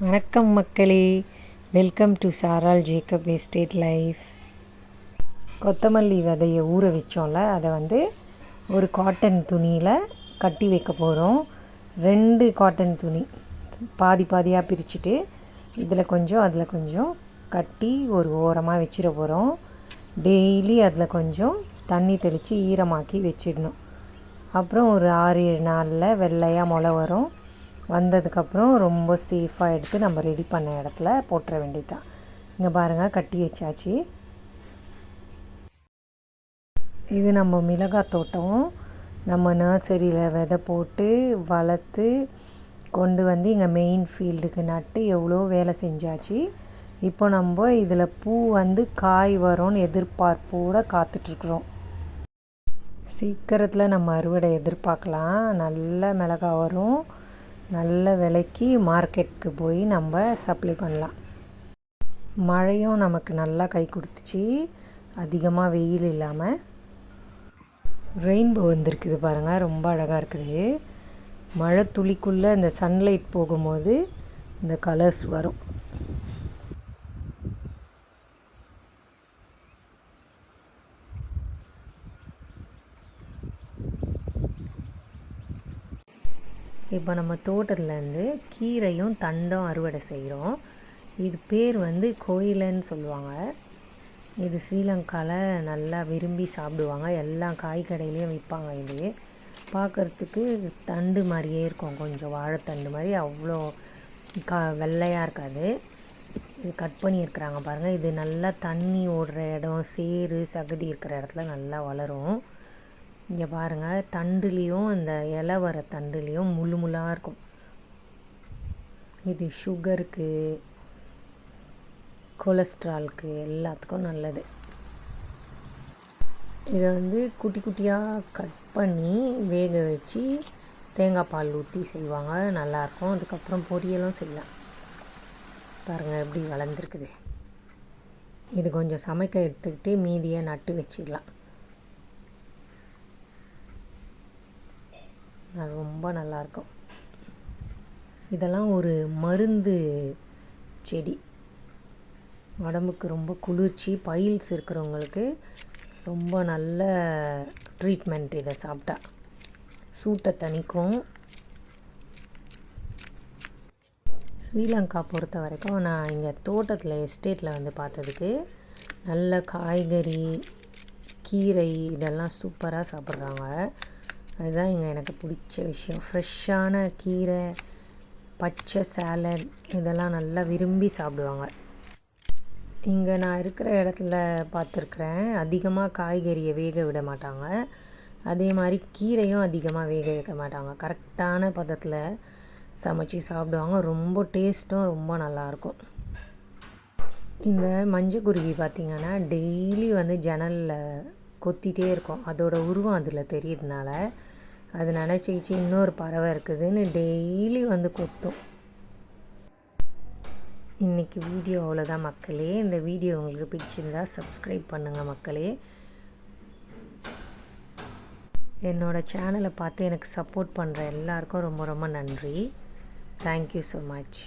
வணக்கம் மக்களே. Welcome to Saral Jacob estate life கொத்தமல்லி விதையை ஊற வச்சோம்ல அதை வந்து ஒரு காட்டன் துணியில் கட்டி வைக்க போகிறோம் ரெண்டு காட்டன் துணி பாதி பாதியாக பிரிச்சுட்டு இதில் கொஞ்சம் அதில் கொஞ்சம் கட்டி ஒரு ஓரமாக வச்சிட போகிறோம் டெய்லி அதில் கொஞ்சம் தண்ணி தெளித்து ஈரமாக்கி வச்சிடணும். அப்புறம் ஒரு ஆறு ஏழு நாளில் வெள்ளையாக முளை வரும். வந்ததுக்கப்புறம் ரொம்ப சேஃபாக எடுத்து நம்ம ரெடி பண்ண இடத்துல போட்டுற வேண்டியதுதான். இங்கே பாருங்கள் கட்டி வச்சாச்சு. இது நம்ம மிளகாய் தோட்டம். நம்ம நர்சரியில் விதை போட்டு வளர்த்து கொண்டு வந்து இங்கே மெயின் ஃபீல்டுக்கு நட்டு எவ்வளோ வேலை செஞ்சாச்சு. இப்போ நம்ம இதில் பூ வந்து காய் வரும்னு எதிர்பார்ப்போடு காத்துட்ருக்குறோம். சீக்கிரத்தில் நம்ம அறுவடை எதிர்பார்க்கலாம். நல்ல மிளகாய் வரும். நல்ல விலைக்கு மார்க்கெட்டுக்கு போய் நம்ம சப்ளை பண்ணலாம். மழையும் நமக்கு நல்லா கை கொடுத்துச்சு. அதிகமாக வெயில் இல்லாமல் ரெயின்போ வந்திருக்குது பாருங்கள் ரொம்ப அழகாக இருக்குது. மழை துளிக்குள்ளே இந்த சன்லைட் போகும்போது இந்த கலர்ஸ் வரும். இப்போ நம்ம தோட்டத்துலேருந்து கீரையும் தண்டும் அறுவடை செய்கிறோம் இது பேர் வந்து கோயிலன்னு சொல்லுவாங்க. இது ஸ்ரீலங்காவில் நல்லா விரும்பி சாப்பிடுவாங்க. எல்லா காய்கடையிலையும் விற்பாங்க இது. பார்க்குறதுக்கு தண்டு மாதிரியே இருக்கும். கொஞ்சம் வாழைத்தண்டு மாதிரி அவ்வளோ கா வெள்ளையாக இருக்காது. இது கட் பண்ணியிருக்கிறாங்க பாருங்கள் இது நல்லா தண்ணி ஓடுற இடம் சேறு சகதி இருக்கிற இடத்துல நல்லா வளரும். இங்கே பாருங்கள் தண்டுலேயும் இந்த இலை வர தண்டுலேயும் முள்ளு முள்ளாக இருக்கும். இது சுகருக்கு கொலஸ்ட்ரால்க்கு எல்லாத்துக்கும் நல்லது. இதை வந்து குட்டி குட்டியாக கட் பண்ணி வேக வச்சு தேங்காய் பால் ஊற்றி செய்வாங்க. நல்லாயிருக்கும் அதுக்கப்புறம் பொரியலும் செய்யலாம். பாருங்கள் எப்படி வளர்ந்துருக்குது. இது கொஞ்சம் சமைக்க எடுத்துக்கிட்டு மீதியை நட்டு வச்சிடலாம். ரொம்ப நல்லாயிருக்கும் இதெல்லாம் ஒரு மருந்து செடி. உடம்புக்கு ரொம்ப குளிர்ச்சி பயில்ஸ் இருக்கிறவங்களுக்கு ரொம்ப நல்ல ட்ரீட்மெண்ட் இதை சாப்பிட்டா. சூட்டை தணிக்கும். ஸ்ரீலங்கா பொறுத்த வரைக்கும் நான் இங்கே தோட்டத்தில் எஸ்டேட்டில் வந்து பார்த்ததுக்கு நல்ல காய்கறி கீரை இதெல்லாம் சூப்பராக சாப்பிட்றாங்க. அதுதான் இங்கே எனக்கு பிடிச்ச விஷயம். ஃப்ரெஷ்ஷான கீரை பச்சை சேலட் இதெல்லாம் நல்லா விரும்பி சாப்பிடுவாங்க. இங்கே நான் இருக்கிற இடத்துல பார்த்துருக்குறேன் அதிகமாக காய்கறியை வேக விட மாட்டாங்க. அதே மாதிரி கீரையும் அதிகமாக வேக வைக்க மாட்டாங்க. கரெக்டான பதத்தில் சமைச்சி சாப்பிடுவாங்க. ரொம்ப டேஸ்ட்டும் ரொம்ப நல்லாயிருக்கும் இந்த மஞ்சக்குருவி பார்த்திங்கன்னா டெய்லி வந்து ஜன்னலில் கொத்திகிட்டே இருக்கும். அதோடய உருவம் அதில் தெரியறதுனால அது நினச்சிக்கிச்சு இன்னொரு பறவை இருக்குதுன்னு டெய்லி வந்து கொத்தும். இன்றைக்கி வீடியோ அவ்வளோதான் மக்களே. இந்த வீடியோ உங்களுக்கு பிடிச்சிருந்தா சப்ஸ்கிரைப் பண்ணுங்கள் மக்களே. என்னோடய சேனலை பார்த்து எனக்கு சப்போர்ட் பண்ணுற எல்லாருக்கும் ரொம்ப ரொம்ப நன்றி. Thank you so much